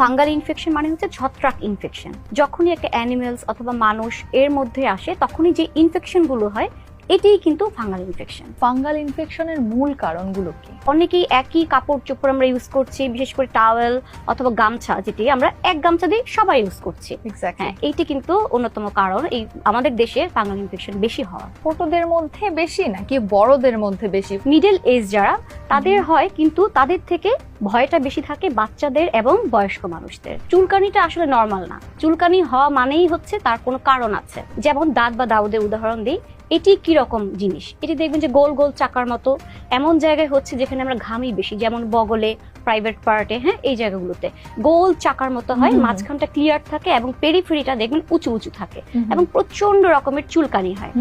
Fungal infection মানে হচ্ছে ছত্রাক ইনফেকশন। যখনই একটা অ্যানিমেলস অথবা মানুষ এর মধ্যে আসে তখনই যে ইনফেকশনগুলো হয় এটাই কিন্তু ফাঙ্গাল ইনফেকশন। ফাঙ্গাল ইনফেকশনের মূল কারণগুলো কি? অনেকেই একই কাপড় চোপড় আমরা ইউজ করছি বিশেষ করে টাওয়েল অথবা গামছা যেটি আমরা এক গামছা দিয়ে সবাই ইউজ করছি। হ্যাঁ এইটি কিন্তু অন্যতম কারণ। এই আমাদের দেশে ফাঙ্গাল ইনফেকশন বেশি হওয়া ছোটদের মধ্যে বেশি নাকি বড়দের মধ্যে বেশি? মিডল এজ যারা তাদের হয় কিন্তু তাদের থেকে ভয়টা বেশি থাকে বাচ্চাদের এবং বয়স্ক মানুষদের। চুলকানিটা আসলে নর্মাল না। চুলকানি হওয়া মানেই হচ্ছে তার কোনো কারণ আছে। যেমন দাঁত বা দাউদের উদাহরণ দিই, এটি কি রকম জিনিস? এটি দেখবেন যে গোল গোল চাকার মতো। এমন জায়গায় হচ্ছে যেখানে আমরা ঘামি বেশি, যেমন বগলে প্রাইভেট পার্টে হ্যাঁ এই জায়গাগুলোতে। গোল চাকার মতো হয় মাঝখানটা ক্লিয়ার থাকে এবং পেরিফেরিটা দেখবেন উঁচু উঁচু থাকে এবং প্রচণ্ড রকমের চুলকানি হয়।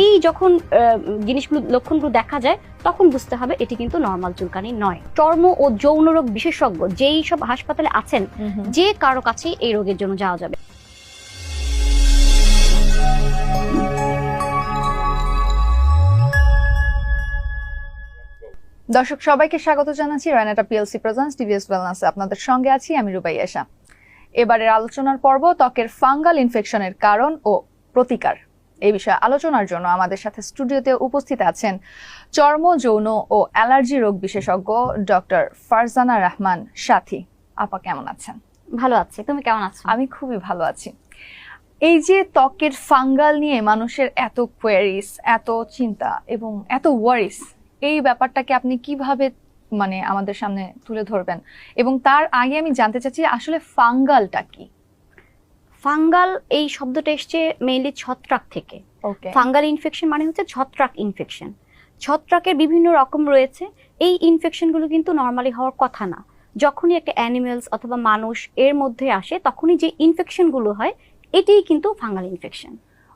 এই যখন জিনিসগুলো লক্ষণগুলো দেখা যায় তখন বুঝতে হবে এটি কিন্তু নর্মাল চুলকানি নয়। চর্ম ও যৌন রোগ বিশেষজ্ঞ যেই সব হাসপাতালে আছেন যে কারও কাছে এই রোগের জন্য যাওয়া যাবে। দর্শক সবাইকে স্বাগত জানাচ্ছি রায়নাটা পিএলসি প্রেজেন্স টিভিএস ওয়েলনেসে আপনাদের সঙ্গে আছি আমি রুবাই এশা। এবারের আলোচনার পর্ব ত্বকের ফাঙ্গাল ইনফেকশনের কারণ ও প্রতিকার। এই বিষয়ে আলোচনার জন্য আমাদের সাথে স্টুডিওতে উপস্থিত আছেন চর্ম যৌন ও অ্যালার্জি রোগ বিশেষজ্ঞ ডক্টর ফারজানা রহমান সাথী। আপা কেমন আছেন? ভালো আছে। তুমি কেমন আছো? আমি খুবই ভালো আছি। এই যে ত্বকের ফাঙ্গাল নিয়ে মানুষের এত কোয়ারিস এত চিন্তা এবং এত ওয়ারিস এই ব্যাপারটাকে আপনি কীভাবে মানে আমাদের সামনে তুলে ধরবেন? এবং তার আগে আমি জানতে চাচ্ছি আসলে ফাঙ্গালটা কি? ফাঙ্গাল এই শব্দটা এসছে মেইনলি ছত্রাক থেকে। ফাঙ্গাল ইনফেকশন মানে হচ্ছে ছত্রাক ইনফেকশন ছত্রাকের বিভিন্ন রকম রয়েছে। এই ইনফেকশনগুলো কিন্তু নর্মালি হওয়ার কথা না। যখনই একটা অ্যানিমেলস অথবা মানুষ এর মধ্যে আসে তখনই যে ইনফেকশনগুলো হয় এটিই কিন্তু ফাঙ্গাল ইনফেকশন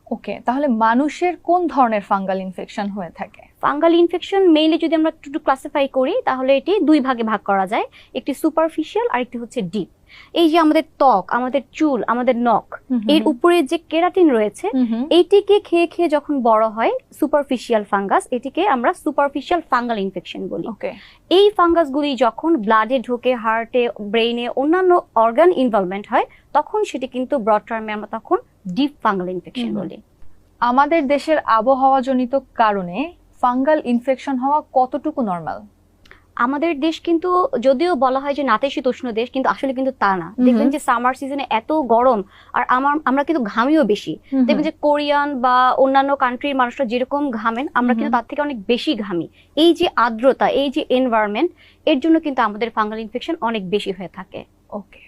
ওকে তাহলে মানুষের কোন ধরনের ফাঙ্গাল ইনফেকশন হয়ে থাকে? ফাঙ্গাল ইনফেকশন মেইনলি যদি আমরা একটু ক্লাসিফাই করি তাহলে এটি দুই ভাগে ভাগ করা যায়। একটি সুপারফিশিয়াল আর একটি হচ্ছে ডিপ এই যে আমাদের ত্বক আমাদের চুল আমাদের নখ এর উপরে যে কেরাটিন রয়েছে এইটিকে খেয়ে খেয়ে যখন বড় হয় সুপারফিশিয়াল ফাঙ্গাস এটিকে আমরা সুপারফিশিয়াল ফাঙ্গাল ইনফেকশন বলি। এই ফাঙ্গাসগুলি যখন ব্লাডে ঢোকে হার্টে ব্রেইনে অন্যান্য অর্গান ইনভলভমেন্ট হয় তখন সেটি কিন্তু ব্রড টার্মে আমরা তখন ডিপ ফাঙ্গাল ইনফেকশন বলি। আমাদের দেশের আবহাওয়াজনিত কারণে ফাঙ্গাল ইনফেকশন হওয়া কতটুকু নর্মাল? আমাদের দেশ কিন্তু যদিও বলা হয় যে নাতিশীতোষ্ণ দেশ কিন্তু আসলে কিন্তু তা না। দেখবেন যে সামার সিজনে এত গরম আর আমার আমরা কিন্তু ঘামিও বেশি। দেখবেন যে কোরিয়ান বা অন্যান্য কান্ট্রির মানুষরা যেরকম ঘামেন আমরা কিন্তু তার থেকে অনেক বেশি ঘামি। এই যে আর্দ্রতা এই যে এনভায়রনমেন্ট এর জন্য কিন্তু আমাদের ফাঙ্গাল ইনফেকশন অনেক বেশি হয়ে থাকে। ওকে